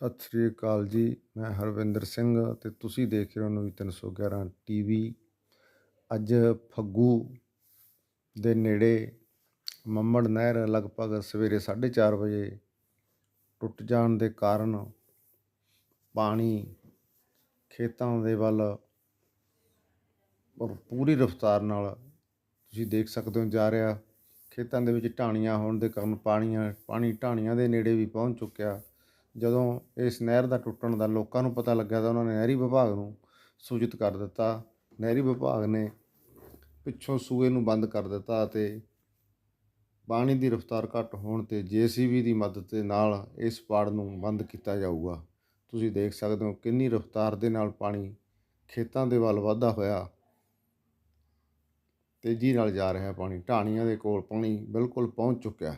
ਸਤਿ ਸ੍ਰੀ ਅਕਾਲ ਜੀ, ਮੈਂ ਹਰਵਿੰਦਰ ਸਿੰਘ ਤੇ ਤੁਸੀਂ ਦੇਖ ਰਹੇ ਹੋ ਨਿਊਜ਼ 311 ਟੀਵੀ ਅੱਜ ਫੱਗੂ ਦੇ ਨੇੜੇ ਮੰਮੜ ਨਹਿਰ ਲਗਭਗ ਸਵੇਰੇ 4:30 ਵਜੇ ਟੁੱਟ ਜਾਣ ਦੇ ਕਾਰਨ ਪਾਣੀ ਖੇਤਾਂ ਦੇ ਵੱਲ ਔਰ ਪੂਰੀ ਰਫ਼ਤਾਰ ਨਾਲ ਤੁਸੀਂ ਦੇਖ ਸਕਦੇ ਹੋ ਜਾ ਰਿਹਾ। ਖੇਤਾਂ ਦੇ ਵਿੱਚ ਢਾਣੀਆਂ ਹੋਣ ਦੇ ਕਾਰਨ ਪਾਣੀਆਂ, ਪਾਣੀ ਢਾਣੀਆਂ ਦੇ ਨੇੜੇ ਵੀ ਪਹੁੰਚ ਚੁੱਕਿਆ। ਜਦੋਂ ਇਸ ਨਹਿਰ ਦਾ ਟੁੱਟਣ ਦਾ ਲੋਕਾਂ ਨੂੰ ਪਤਾ ਲੱਗਿਆ ਤਾਂ ਉਹਨਾਂ ਨੇ ਨਹਿਰੀ ਵਿਭਾਗ ਨੂੰ ਸੂਚਿਤ ਕਰ ਦਿੱਤਾ। ਨਹਿਰੀ ਵਿਭਾਗ ਨੇ ਪਿੱਛੋਂ ਸੂਏ ਨੂੰ ਬੰਦ ਕਰ ਦਿੱਤਾ ਅਤੇ ਪਾਣੀ ਦੀ ਰਫ਼ਤਾਰ ਘੱਟ ਹੋਣ ਤੇ ਜੀਸੀਬੀ ਦੀ ਮਦਦ ਦੇ ਨਾਲ ਇਸ ਪਾੜ ਨੂੰ ਬੰਦ ਕੀਤਾ ਜਾਊਗਾ। ਤੁਸੀਂ ਦੇਖ ਸਕਦੇ ਹੋ ਕਿੰਨੀ ਰਫ਼ਤਾਰ ਦੇ ਨਾਲ ਪਾਣੀ ਖੇਤਾਂ ਦੇ ਵੱਲ ਵਾਧਾ ਹੋਇਆ ਤੇਜ਼ੀ ਨਾਲ ਜਾ ਰਿਹਾ। ਪਾਣੀ ਢਾਣੀਆਂ ਦੇ ਕੋਲ ਪਾਣੀ ਬਿਲਕੁਲ ਪਹੁੰਚ ਚੁੱਕਿਆ।